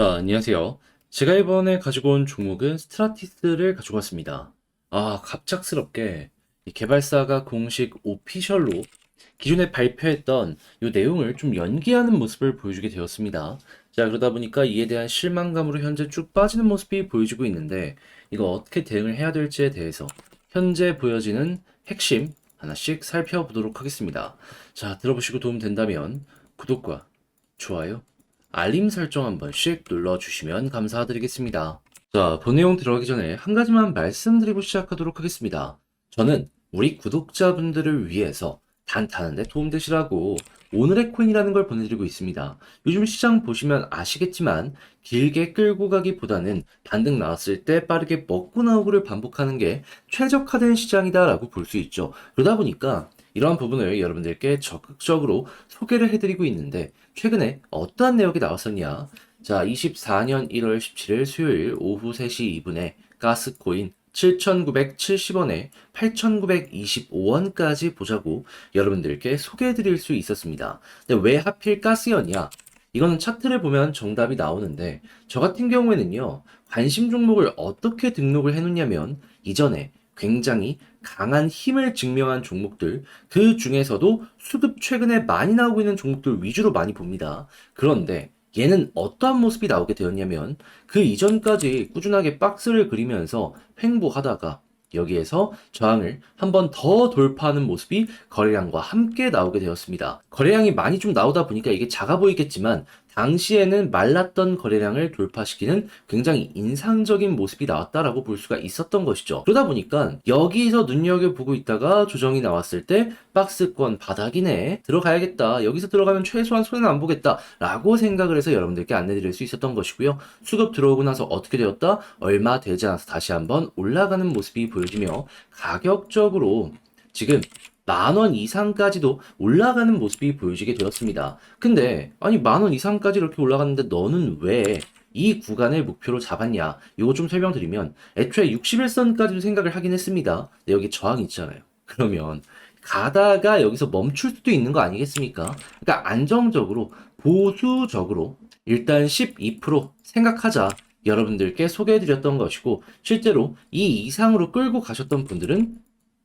자, 안녕하세요. 제가 이번에 가지고 온 종목은 스트라티스를 가지고 왔습니다. 아, 갑작스럽게 이 개발사가 공식 오피셜로 기존에 발표했던 이 내용을 좀 연기하는 모습을 보여주게 되었습니다. 자, 그러다 보니까 이에 대한 실망감으로 현재 쭉 빠지는 모습이 보여지고 있는데 이거 어떻게 대응을 해야 될지에 대해서 현재 보여지는 핵심 하나씩 살펴보도록 하겠습니다. 자, 들어보시고 도움 된다면 구독과 좋아요, 알림 설정 한 번씩 눌러주시면 감사드리겠습니다. 자, 본 내용 들어가기 전에 한 가지만 말씀드리고 시작하도록 하겠습니다. 저는 우리 구독자분들을 위해서 단타는데 도움되시라고 오늘의 코인이라는 걸 보내드리고 있습니다. 요즘 시장 보시면 아시겠지만 길게 끌고 가기보다는 반등 나왔을 때 빠르게 먹고 나오고를 반복하는 게 최적화된 시장이다라고 볼 수 있죠. 그러다 보니까 이러한 부분을 여러분들께 적극적으로 소개를 해드리고 있는데 최근에 어떠한 내역이 나왔었냐? 자, 24년 1월 17일 수요일 오후 3시 2분에 가스코인 7,970원에 8,925원까지 보자고 여러분들께 소개해 드릴 수 있었습니다. 근데 왜 하필 가스였냐? 이거는 차트를 보면 정답이 나오는데 저 같은 경우에는요. 관심 종목을 어떻게 등록을 해 놓냐면 이전에 굉장히 강한 힘을 증명한 종목들, 그 중에서도 수급 최근에 많이 나오고 있는 종목들 위주로 많이 봅니다. 그런데 얘는 어떠한 모습이 나오게 되었냐면 그 이전까지 꾸준하게 박스를 그리면서 횡보하다가 여기에서 저항을 한 번 더 돌파하는 모습이 거래량과 함께 나오게 되었습니다. 거래량이 많이 좀 나오다 보니까 이게 작아 보이겠지만 당시에는 말랐던 거래량을 돌파시키는 굉장히 인상적인 모습이 나왔다라고 볼 수가 있었던 것이죠. 그러다 보니까 여기서 눈여겨보고 있다가 조정이 나왔을 때 박스권 바닥이네 들어가야겠다 여기서 들어가면 최소한 손해는 안 보겠다 라고 생각을 해서 여러분들께 안내드릴 수 있었던 것이고요. 수급 들어오고 나서 어떻게 되었다? 얼마 되지 않아서 다시 한번 올라가는 모습이 보여지며 가격적으로 지금 만 원 이상까지도 올라가는 모습이 보여지게 되었습니다. 근데 아니 만 원 이상까지 이렇게 올라갔는데 너는 왜 이 구간을 목표로 잡았냐? 이거 좀 설명드리면 애초에 61선까지도 생각을 하긴 했습니다. 근데 여기 저항이 있잖아요. 그러면 가다가 여기서 멈출 수도 있는 거 아니겠습니까? 그러니까 안정적으로 보수적으로 일단 12% 생각하자. 여러분들께 소개해드렸던 것이고 실제로 이 이상으로 끌고 가셨던 분들은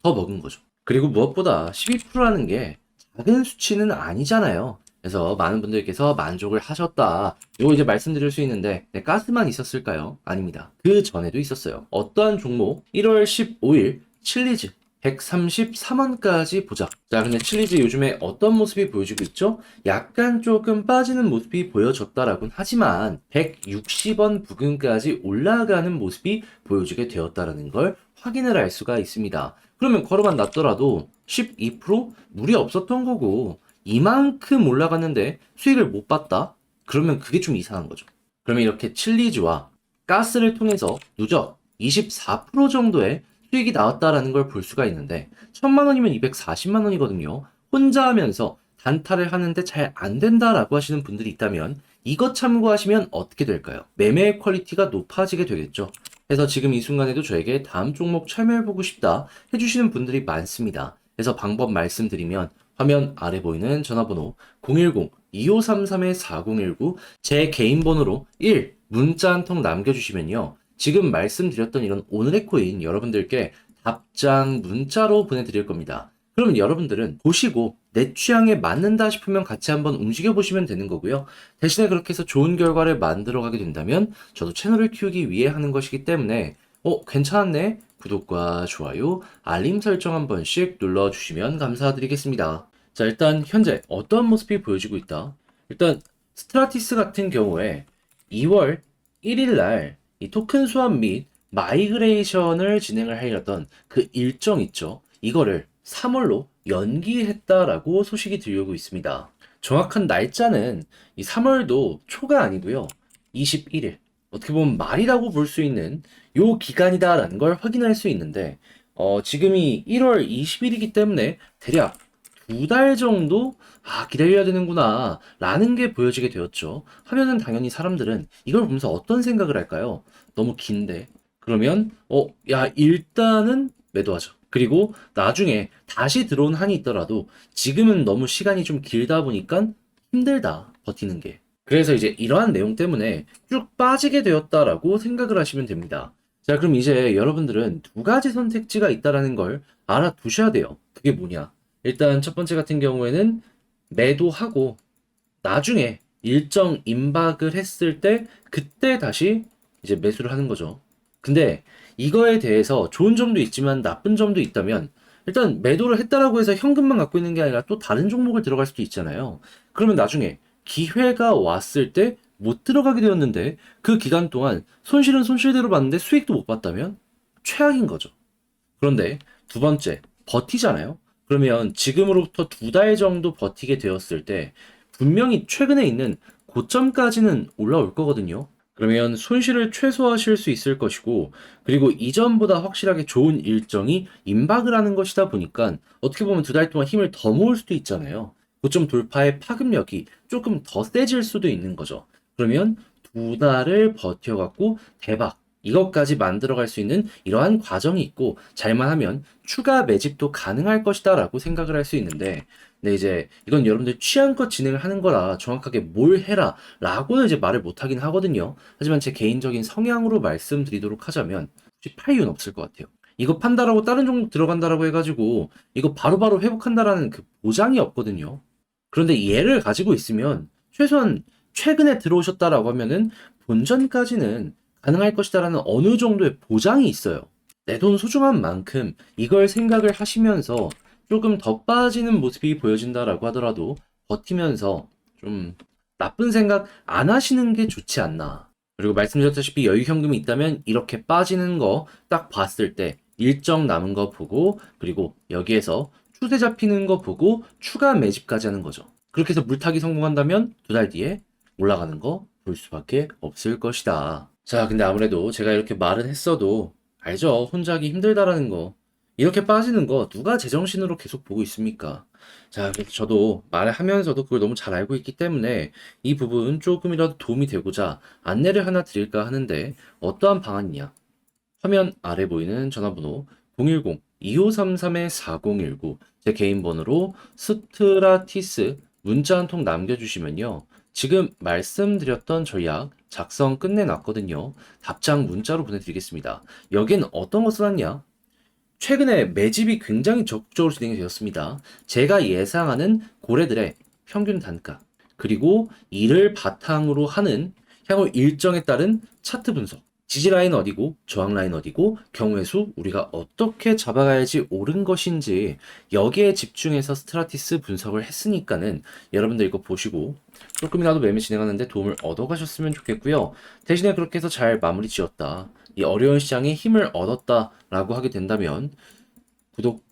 더 먹은 거죠. 그리고 무엇보다 12%라는 게 작은 수치는 아니잖아요. 그래서 많은 분들께서 만족을 하셨다. 이거 이제 말씀드릴 수 있는데 네, 가스만 있었을까요? 아닙니다. 그 전에도 있었어요. 어떠한 종목 1월 15일 칠리즈 133원까지 보자. 자, 근데 칠리즈 요즘에 어떤 모습이 보여지고 있죠? 약간 조금 빠지는 모습이 보여졌다라고는 하지만 160원 부근까지 올라가는 모습이 보여지게 되었다라는 걸 확인을 할 수가 있습니다. 그러면 걸어만 놨더라도 12% 무리 없었던 거고 이만큼 올라갔는데 수익을 못 봤다? 그러면 그게 좀 이상한 거죠. 그러면 이렇게 칠리즈와 가스를 통해서 누적 24% 정도의 수익이 나왔다라는 걸 볼 수가 있는데 천만 원이면 240만 원이거든요. 혼자 하면서 단타를 하는데 잘 안 된다라고 하시는 분들이 있다면 이것 참고하시면 어떻게 될까요? 매매의 퀄리티가 높아지게 되겠죠. 그래서 지금 이 순간에도 저에게 다음 종목 참여해보고 싶다 해주시는 분들이 많습니다. 그래서 방법 말씀드리면 화면 아래 보이는 전화번호 010-2533-4019 제 개인 번호로 1 문자 한 통 남겨주시면요. 지금 말씀드렸던 이런 오늘의 코인 여러분들께 답장 문자로 보내드릴 겁니다. 그러면 여러분들은 보시고 내 취향에 맞는다 싶으면 같이 한번 움직여 보시면 되는 거고요. 대신에 그렇게 해서 좋은 결과를 만들어 가게 된다면 저도 채널을 키우기 위해 하는 것이기 때문에 어, 괜찮았네? 구독과 좋아요, 알림 설정 한 번씩 눌러 주시면 감사드리겠습니다. 자, 일단 현재 어떠한 모습이 보여지고 있다? 일단 스트라티스 같은 경우에 2월 1일 날 이 토큰 수합 및 마이그레이션을 진행을 하려던 그 일정 있죠. 이거를 3월로 연기했다라고 소식이 들려오고 있습니다. 정확한 날짜는 이 3월도 초가 아니고요. 21일. 어떻게 보면 말이라고 볼 수 있는 요 기간이다라는 걸 확인할 수 있는데 어, 지금이 1월 20일이기 때문에 대략 두 달 정도 아 기다려야 되는구나 라는 게 보여지게 되었죠. 하면은 당연히 사람들은 이걸 보면서 어떤 생각을 할까요? 너무 긴데 그러면 어 야 일단은 매도하자. 그리고 나중에 다시 들어온 한이 있더라도 지금은 너무 시간이 좀 길다 보니까 힘들다 버티는 게 그래서 이제 이러한 내용 때문에 쭉 빠지게 되었다라고 생각을 하시면 됩니다. 자, 그럼 이제 여러분들은 두 가지 선택지가 있다라는 걸 알아두셔야 돼요. 그게 뭐냐? 일단 첫 번째 같은 경우에는 매도하고 나중에 일정 임박을 했을 때 그때 다시 이제 매수를 하는 거죠. 근데 이거에 대해서 좋은 점도 있지만 나쁜 점도 있다면 일단 매도를 했다라고 해서 현금만 갖고 있는 게 아니라 또 다른 종목을 들어갈 수도 있잖아요. 그러면 나중에 기회가 왔을 때 못 들어가게 되었는데 그 기간 동안 손실은 손실대로 봤는데 수익도 못 봤다면 최악인 거죠. 그런데 두 번째, 버티잖아요? 그러면 지금으로부터 두 달 정도 버티게 되었을 때 분명히 최근에 있는 고점까지는 올라올 거거든요. 그러면 손실을 최소화하실 수 있을 것이고, 그리고 이전보다 확실하게 좋은 일정이 임박을 하는 것이다 보니까 어떻게 보면 두 달 동안 힘을 더 모을 수도 있잖아요. 고점 돌파의 파급력이 조금 더 세질 수도 있는 거죠. 그러면 두 달을 버텨갖고 대박. 이것까지 만들어갈 수 있는 이러한 과정이 있고 잘만 하면 추가 매집도 가능할 것이다 라고 생각을 할 수 있는데 근데 이제 이건 여러분들 취향껏 진행을 하는 거라 정확하게 뭘 해라 라고는 이제 말을 못 하긴 하거든요. 하지만 제 개인적인 성향으로 말씀드리도록 하자면 혹시 팔 이유는 없을 것 같아요. 이거 판다라고 다른 종목 들어간다라고 해가지고 이거 바로바로 회복한다라는 그 보장이 없거든요. 그런데 얘를 가지고 있으면 최소한 최근에 들어오셨다라고 하면은 본전까지는 가능할 것이다라는 어느 정도의 보장이 있어요. 내 돈 소중한 만큼 이걸 생각을 하시면서 조금 더 빠지는 모습이 보여진다라고 하더라도 버티면서 좀 나쁜 생각 안 하시는 게 좋지 않나. 그리고 말씀드렸다시피 여유 현금이 있다면 이렇게 빠지는 거 딱 봤을 때 일정 남은 거 보고 그리고 여기에서 추세 잡히는 거 보고 추가 매집까지 하는 거죠. 그렇게 해서 물타기 성공한다면 두 달 뒤에 올라가는 거 볼 수밖에 없을 것이다. 자, 근데 아무래도 제가 이렇게 말은 했어도 알죠? 혼자 하기 힘들다라는 거. 이렇게 빠지는 거 누가 제정신으로 계속 보고 있습니까? 자, 그래서 저도 말을 하면서도 그걸 너무 잘 알고 있기 때문에 이 부분 조금이라도 도움이 되고자 안내를 하나 드릴까 하는데 어떠한 방안이냐? 화면 아래 보이는 전화번호 010-2533-4019 제 개인 번호로 스트라티스 문자 한 통 남겨주시면요. 지금 말씀드렸던 전략 작성 끝내놨거든요. 답장 문자로 보내드리겠습니다. 여기는 어떤 거 써놨냐? 최근에 매집이 굉장히 적극적으로 진행이 되었습니다. 제가 예상하는 고래들의 평균 단가, 그리고 이를 바탕으로 하는 향후 일정에 따른 차트 분석, 지지 라인 어디고, 저항 라인 어디고, 경우의 수, 우리가 어떻게 잡아가야지 옳은 것인지, 여기에 집중해서 스트라티스 분석을 했으니까는 여러분들 이거 보시고 조금이라도 매매 진행하는데 도움을 얻어가셨으면 좋겠고요. 대신에 그렇게 해서 잘 마무리 지었다. 이 어려운 시장에 힘을 얻었다 라고 하게 된다면 구독,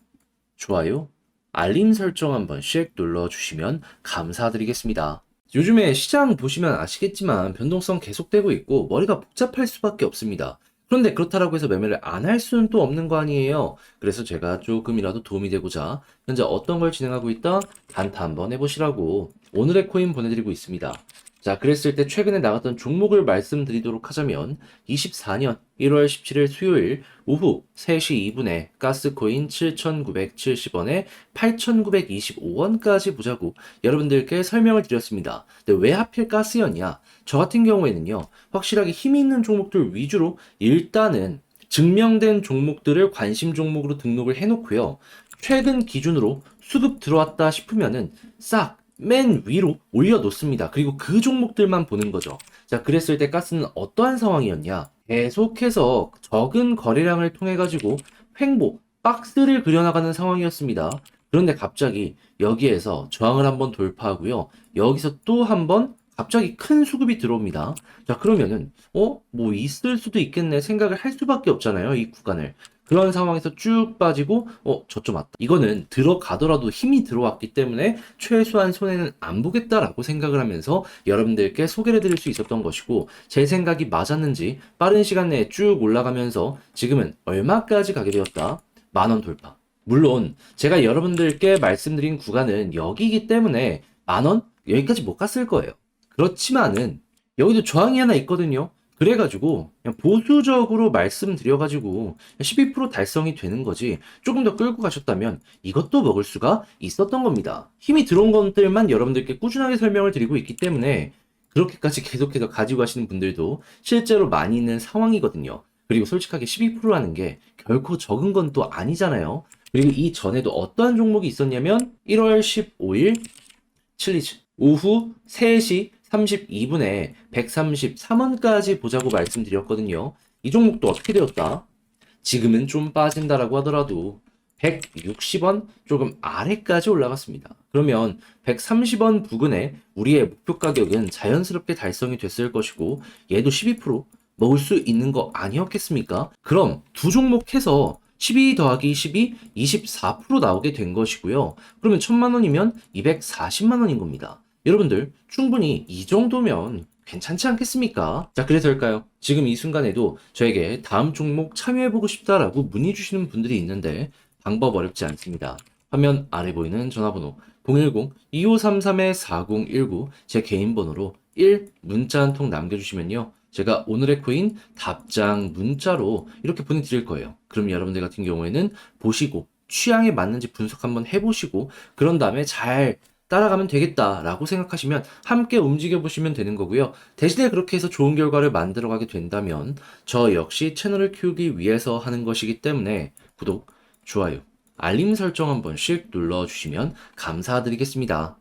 좋아요, 알림 설정 한 번씩 눌러주시면 감사드리겠습니다. 요즘에 시장 보시면 아시겠지만 변동성 계속되고 있고 머리가 복잡할 수밖에 없습니다. 그런데 그렇다라고 해서 매매를 안 할 수는 또 없는 거 아니에요. 그래서 제가 조금이라도 도움이 되고자 현재 어떤 걸 진행하고 있다? 단타 한번 해보시라고 오늘의 코인 보내드리고 있습니다. 자, 그랬을 때 최근에 나갔던 종목을 말씀드리도록 하자면 24년 1월 17일 수요일 오후 3시 2분에 가스코인 7,970원에 8,925원까지 보자고 여러분들께 설명을 드렸습니다. 근데 왜 하필 가스였냐? 저 같은 경우에는요, 확실하게 힘이 있는 종목들 위주로 일단은 증명된 종목들을 관심 종목으로 등록을 해놓고요. 최근 기준으로 수급 들어왔다 싶으면은 싹 맨 위로 올려놓습니다. 그리고 그 종목들만 보는 거죠. 자, 그랬을 때 가스는 어떠한 상황이었냐? 계속해서 적은 거래량을 통해 가지고 횡보, 박스를 그려나가는 상황이었습니다. 그런데 갑자기 여기에서 저항을 한번 돌파하고요. 여기서 또 한번 갑자기 큰 수급이 들어옵니다. 자, 그러면은, 어? 뭐 있을 수도 있겠네 생각을 할 수밖에 없잖아요. 이 구간을. 그런 상황에서 쭉 빠지고, 어, 저쪽 맞다. 이거는 들어가더라도 힘이 들어왔기 때문에 최소한 손해는 안 보겠다라고 생각을 하면서 여러분들께 소개를 드릴 수 있었던 것이고, 제 생각이 맞았는지 빠른 시간 내에 쭉 올라가면서 지금은 얼마까지 가게 되었다? 만원 돌파. 물론, 제가 여러분들께 말씀드린 구간은 여기이기 때문에 만원? 여기까지 못 갔을 거예요. 그렇지만은, 여기도 저항이 하나 있거든요. 그래가지고 그냥 보수적으로 말씀드려가지고 12% 달성이 되는 거지 조금 더 끌고 가셨다면 이것도 먹을 수가 있었던 겁니다. 힘이 들어온 것들만 여러분들께 꾸준하게 설명을 드리고 있기 때문에 그렇게까지 계속해서 가지고 가시는 분들도 실제로 많이 있는 상황이거든요. 그리고 솔직하게 12%라는 게 결코 적은 건 또 아니잖아요. 그리고 이 전에도 어떠한 종목이 있었냐면 1월 15일 칠리즈 오후 3시 32분에 133원까지 보자고 말씀드렸거든요. 이 종목도 어떻게 되었다? 지금은 좀 빠진다라고 하더라도 160원 조금 아래까지 올라갔습니다. 그러면 130원 부근에 우리의 목표 가격은 자연스럽게 달성이 됐을 것이고 얘도 12% 먹을 수 있는 거 아니었겠습니까? 그럼 두 종목 해서 12 더하기 12, 24% 나오게 된 것이고요. 그러면 1000만 원이면 240만 원인 겁니다. 여러분들 충분히 이 정도면 괜찮지 않겠습니까? 자, 그래서일까요? 지금 이 순간에도 저에게 다음 종목 참여해보고 싶다라고 문의 주시는 분들이 있는데 방법 어렵지 않습니다. 화면 아래 보이는 전화번호 010-2533-4019 제 개인 번호로 1 문자 한 통 남겨주시면요. 제가 오늘의 코인 답장 문자로 이렇게 보내드릴 거예요. 그럼 여러분들 같은 경우에는 보시고 취향에 맞는지 분석 한번 해보시고 그런 다음에 잘 따라가면 되겠다라고 생각하시면 함께 움직여 보시면 되는 거고요. 대신에 그렇게 해서 좋은 결과를 만들어 가게 된다면 저 역시 채널을 키우기 위해서 하는 것이기 때문에 구독, 좋아요, 알림 설정 한 번씩 눌러 주시면 감사드리겠습니다.